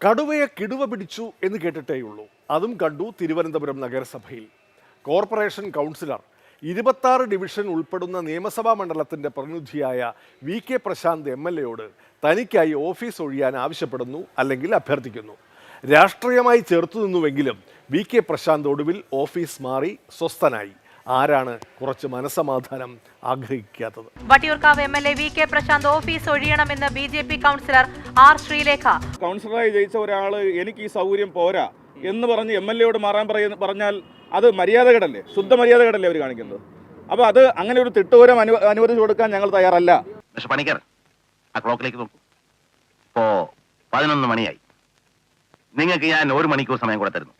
കടുവയെ കിടുവ പിടിച്ചു എന്ന് കേട്ടിട്ടേയുള്ളൂ അതും കണ്ടു തിരുവനന്തപുരം നഗരസഭയിൽ. കോർപ്പറേഷൻ കൗൺസിലർ ഇരുപത്താറ് ഡിവിഷൻ ഉൾപ്പെടുന്ന നിയമസഭാ മണ്ഡലത്തിന്റെ പ്രതിനിധിയായ V K Prashanth M L എയോട് തനിക്കായി ഓഫീസ് ഒഴിയാൻ ആവശ്യപ്പെടുന്നു അല്ലെങ്കിൽ അഭ്യർത്ഥിക്കുന്നു. രാഷ്ട്രീയമായി ചേർത്തു നിന്നുവെങ്കിലും വി കെ പ്രശാന്ത് ഒടുവിൽ ഓഫീസ് മാറി സ്വസ്ഥനായി. ആരാണ് കുറച്ച് മനസ്സമാധാനം ആഗ്രഹിക്കാത്തത്? Vattiyoorkavu M L A V K Prashanth office ഒഴിയണമെന്ന് B J P councillor R Sreelekha. കൗൺസിലറായി ജയിച്ച ഒരാൾ എനിക്ക് ഈ സൗകര്യം പോരാ എന്ന് പറഞ്ഞ് എം എൽ എയോട് മാറാൻ പറയുന്ന പറഞ്ഞാൽ അത് മര്യാദകടല്ലേ? ശുദ്ധ മര്യാദകടല്ലേ അവർ കാണിക്കുന്നത്? അപ്പോൾ അത് അങ്ങനെ ഒരു തിട്ടൂരം അനു അനുവദിച്ചു കൊടുക്കാൻ ഞങ്ങൾ തയ്യാറല്ല. പക്ഷെ പണിക്കർ ആ ക്ലോക്കിലേക്ക് നോക്കൂ. ഇപ്പോ പതിനൊന്ന് മണിയായി. നിങ്ങൾക്ക് ഞാൻ ഒരു മണിക്കൂർ സമയം കൂടെ തരുന്നു.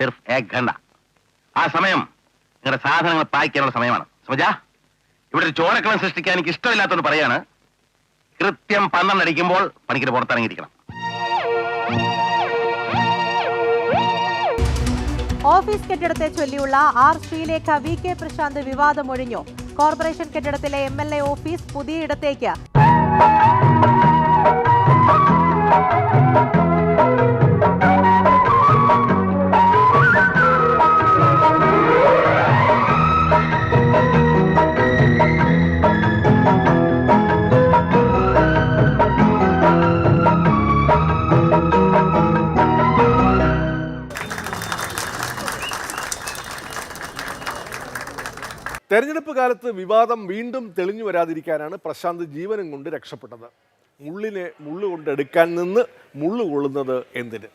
സിർഫ് ഏക് ഘണ്ട ആ സമയം നിങ്ങളുടെ സാധനങ്ങൾ പായ്ക്കാനുള്ള സമയമാണ്. സമജ ഇവിടെ ഒരു ചോരക്കളം സൃഷ്ടിക്കാൻ എനിക്ക് ഇഷ്ടമില്ലാത്തതുകൊണ്ട് പറയാണ് കൃത്യം പന്ത്രണ്ട് അടിക്കുമ്പോൾ പണിക്കർ പുറത്തിറങ്ങിയിരിക്കണം. ഓഫീസ് കെട്ടിടത്തെ ചൊല്ലിയുള്ള R Sreelekha V K Prashanth വിവാദമൊഴിഞ്ഞു corporation കെട്ടിടത്തിലെ എ ഓഫീസ് പുതിയ ഇടത്തേക്ക്. തെരഞ്ഞെടുപ്പ് കാലത്ത് വിവാദം വീണ്ടും തെളിഞ്ഞു വരാതിരിക്കാനാണ് പ്രശാന്ത് ജീവനും കൊണ്ട് രക്ഷപ്പെട്ടത്. മുള്ളിനെ മുള്ളു കൊണ്ടെടുക്കാൻ നിന്ന് മുള്ളു കൊള്ളുന്നത് എന്തിന്?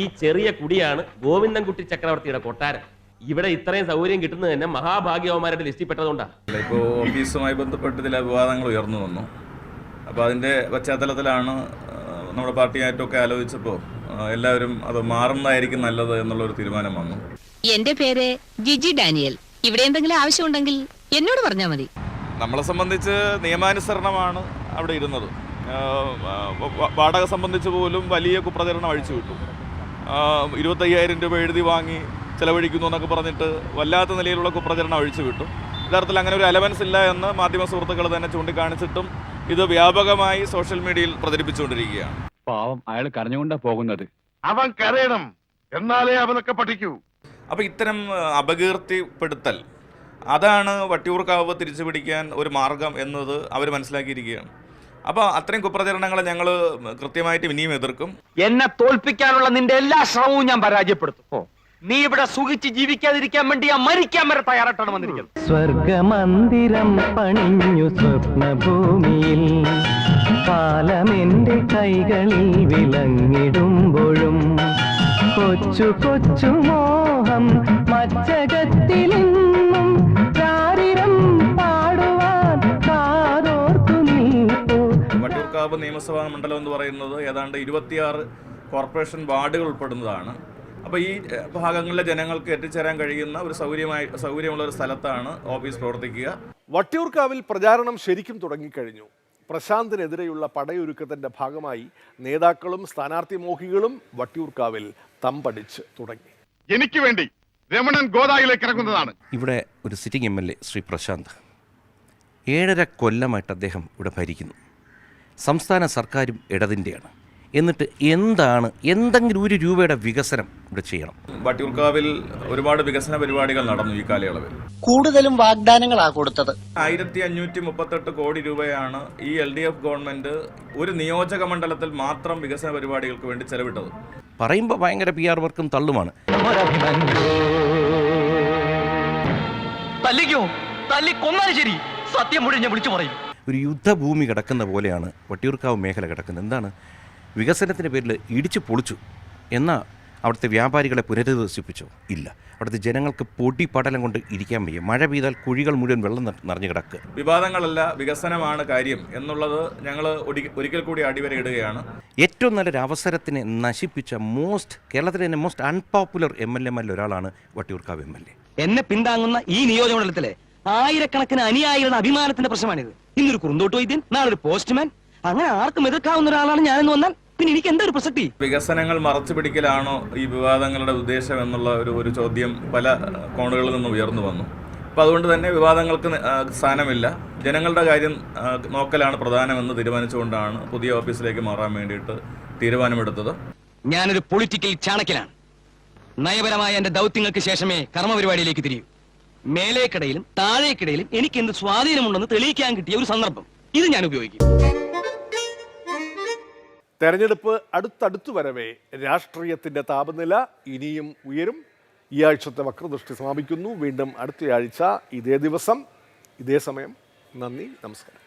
ഈ ചെറിയ കുടിയാണ് ഗോവിന്ദൻകുട്ടി ചക്രവർത്തിയുടെ കൊട്ടാരം. ഇവിടെ ഇത്രയും സൗകര്യം കിട്ടുന്നത് തന്നെ മഹാഭാഗ്യവന്മാരുടെ ലിസ്റ്റിൽപ്പെട്ടതുകൊണ്ടാണ്. ഇപ്പോൾ ഓഫീസുമായി ബന്ധപ്പെട്ട് ചില വിവാദങ്ങൾ ഉയർന്നു വന്നു. അപ്പോൾ അതിന്റെ പശ്ചാത്തലത്തിലാണ് നമ്മുടെ പാർട്ടിയായിട്ടൊക്കെ ആലോചിച്ചപ്പോൾ എല്ലാവരും അത് മാറുന്നതായിരിക്കും നല്ലത് എന്നുള്ളൊരു തീരുമാനം വന്നു. എന്റെ പേര് ജിജി ഡാനിയൽ. ഇവിടെ എന്തെങ്കിലും ആവശ്യമുണ്ടെങ്കിൽ എന്നോട് പറഞ്ഞാൽ മതി. നമ്മളെ സംബന്ധിച്ച് നിയമാനുസരണമാണ് അവിടെ ഇരുന്നത്. വാടക സംബന്ധിച്ച് പോലും വലിയ കുപ്രചരണം അഴിച്ചു വിട്ടു. ഇരുപത്തയ്യായിരം രൂപ എഴുതി വാങ്ങി ചെലവഴിക്കുന്നു എന്നൊക്കെ പറഞ്ഞിട്ട് വല്ലാത്ത നിലയിലുള്ള കുപ്രചരണം അഴിച്ചു വിട്ടു. യഥാർത്ഥത്തിൽ അങ്ങനെ ഒരു അലവൻസ് ഇല്ല എന്ന് മാധ്യമ സുഹൃത്തുക്കൾ തന്നെ ചൂണ്ടിക്കാണിച്ചിട്ടും ഇത് വ്യാപകമായി സോഷ്യൽ മീഡിയയിൽ പ്രചരിപ്പിച്ചുകൊണ്ടിരിക്കുകയാണ്. പാവം അയാൾ കരഞ്ഞുകൊണ്ടാ പോകുന്നത്. അവൻ കരയണം. എന്നാലേ അവനൊക്കെ പഠിക്കൂ. അപ്പോൾ ഇത്തരം അപകീർത്തിപ്പെടുത്തൽ അതാണ് വട്ടിയൂർക്കാവ് തിരിച്ചു പിടിക്കാൻ ഒരു മാർഗം എന്നത് അവർ മനസ്സിലാക്കിയിരിക്കുകയാണ്. അപ്പോൾ അത്രയും കുപ്രചരണങ്ങളെ ഞങ്ങൾ കൃത്യമായിട്ട് ഇനിയും എതിർക്കും. എന്നെ തോൽപ്പിക്കാനുള്ള നിന്റെ എല്ലാ ശ്രമവും ഞാൻ പരാജയപ്പെടുത്തും. നീ ഇവിടെ സുഖിച്ച് ജീവിക്കാതിരിക്കാൻ വേണ്ടി ഞാൻ മരിക്കാൻ വരെ തയ്യാറായിട്ടാണ് വന്നിരിക്കുന്നത്. സ്വർഗമന്ദിരം പണിഞ്ഞു സ്വപ്നഭൂമിയിൽ. കാലമെന്റെ കൈകളിൽ വിളങ്ങിടുമ്പോഴും കൊച്ചു കൊച്ചു മോഹം മച്ചകത്തിലിന്നും ചാരിരം പാടുവാൻ കാതോർത്തു നീട്ടു. വട്ടിയൂർക്കാവ് നിയമസഭാ മണ്ഡലം എന്ന് പറയുന്നത് ഏതാണ്ട് ഇരുപത്തിയാറ് കോർപ്പറേഷൻ വാർഡുകൾ ഉൾപ്പെടുന്നതാണ്. അപ്പോൾ ഈ ഭാഗങ്ങളിലെ ജനങ്ങൾക്ക് എത്തിച്ചേരാൻ കഴിയുന്ന ഒരു സൗകര്യമായി സൗകര്യമുള്ള ഒരു സ്ഥലത്താണ് ഓഫീസ് പ്രവർത്തിക്കുക. വട്ടിയൂർക്കാവിൽ പ്രചാരണം ശരിക്കും തുടങ്ങിക്കഴിഞ്ഞു. പ്രശാന്തിനെതിരെയുള്ള പടയൊരുക്കത്തിന്റെ ഭാഗമായി നേതാക്കളും സ്ഥാനാർത്ഥി മോഹികളും വട്ടിയൂർക്കാവിൽ തമ്പടിച്ച് തുടങ്ങി. എനിക്ക് വേണ്ടി രമണൻ ഗോദായിലേക്ക് ഇറങ്ങുന്നതാണ്. ഇവിടെ ഒരു sitting M L A Shri Prashanth. ഏഴര കൊല്ലമായിട്ട് അദ്ദേഹം ഇവിടെ ഭരിക്കുന്നു. സംസ്ഥാന സർക്കാരും ഇടതിന്റെയാണ് എന്നിട്ട് എന്താണ് എന്തെങ്കിലും ഒരു രൂപയുടെ വികസനം ഇവിടെ ചെയ്യണം. വട്ടിയൂർക്കാവിൽ ഒരുപാട് വികസന പരിപാടികൾ നടന്നു ഈ കാലയളവിൽ. കൂടുതലും വാഗ്ദാനങ്ങളാണ് കൊടുത്തത്. ആയിരത്തി അഞ്ഞൂറ്റി മുപ്പത്തെട്ട് കോടി രൂപയാണ് ഈ എൽ ഡി എഫ് ഗവൺമെന്റ് ഒരു നിയോജക മണ്ഡലത്തിൽ മാത്രം വികസന പരിപാടികൾക്ക് വേണ്ടി ചെലവിട്ടത്. പറയുമ്പോൾ ഭയങ്കര പി ആർ വർക്കും തള്ളുമാണ്. തല്ലിക്കോ? തല്ലി ശരി. സത്യം മുഴുവൻ ഞാൻ വിളിച്ചു പറയും. ഒരു യുദ്ധഭൂമി കിടക്കുന്ന പോലെയാണ് വട്ടിയൂർക്കാവ് മേഖല കിടക്കുന്നത്. എന്താണ്? വികസനത്തിന്റെ പേരിൽ ഇടിച്ചു പൊളിച്ചു എന്നാൽ അവിടുത്തെ വ്യാപാരികളെ പുനരധിവസിപ്പിച്ചോ. ഇല്ല. അവിടുത്തെ ജനങ്ങൾക്ക് പൊടി പടലം കൊണ്ട് ഇരിക്കാൻ വയ്യ. മഴ പെയ്താൽ കുഴികൾ മുഴുവൻ വെള്ളം നിറഞ്ഞു കിടക്കുക വിവാദങ്ങളല്ല വികസനമാണ് കാര്യം എന്നുള്ളത് ഞങ്ങൾ ഒരിക്കൽ കൂടി അടിവരയിടുകയാണ്. ഏറ്റവും നല്ലൊരു അവസരത്തിനെ നശിപ്പിച്ച മോസ്റ്റ് കേരളത്തിലെ തന്നെ മോസ്റ്റ് അൺപോപ്പുലർ എം എൽ എമാരിൽ ഒരാളാണ് വട്ടിയൂർക്കാവ് എം എൽ എ എന്നെ പിന്താങ്ങുന്ന ഈ നിയോജകമണ്ഡലത്തിലെ ആയിരക്കണക്കിന് അനുയായികളുടെ അഭിമാനത്തിന്റെ പ്രശ്നമാണിത്. ഇന്നൊരു കുറുന്തോട്ട് വൈദ്യൻ നാളെ ഒരു പോസ്റ്റ്മാൻ അങ്ങനെ ആർക്കും എതിർക്കാവുന്ന ഒരാളാണ് ഞാനെന്ന് വന്നാൽ പിന്നെ എനിക്ക് എന്താ ഒരു പ്രസക്തി? വികസനങ്ങൾ മറച്ചു പിടിക്കലാണോ ഈ വിവാദങ്ങളുടെ ഉദ്ദേശം എന്നുള്ള ഒരു ഒരു ചോദ്യം പല കോണുകളിൽ നിന്നും ഉയർന്നു വന്നു. അപ്പോൾ അതുകൊണ്ട് തന്നെ വിവാദങ്ങൾക്ക് സ്ഥാനമില്ല. ജനങ്ങളുടെ കാര്യം നോക്കലാണ് പ്രധാനമെന്ന് തീരുമാനിച്ചുകൊണ്ടാണ് പുതിയ ഓഫീസിലേക്ക് മാറാൻ വേണ്ടിയിട്ട് തീരുമാനമെടുത്തത്. ഞാനൊരു പൊളിറ്റിക്കൽ ചാണക്കിലാണ് നയപരമായ എന്റെ ദൗത്യങ്ങൾക്ക് ശേഷമേ കർമ്മപരിപാടിയിലേക്ക് തിരിയൂ. മേലേക്കിടയിലും താഴേക്കിടയിലും എനിക്ക് എന്ത് സ്വാധീനമുണ്ടെന്ന് തെളിയിക്കാൻ കിട്ടിയ ഒരു സന്ദർഭം. ഇത് ഞാൻ ഉപയോഗിക്കും. തെരഞ്ഞെടുപ്പ് അടുത്തടുത്തു വരവേ രാഷ്ട്രീയത്തിന്റെ താപനില ഇനിയും ഉയരും. ഈ ആഴ്ചത്തെ വക്രദൃഷ്ടി സമാപിക്കുന്നു. വീണ്ടും അടുത്തയാഴ്ച ഇതേ ദിവസം ഇതേ സമയം. നന്ദി നമസ്കാരം.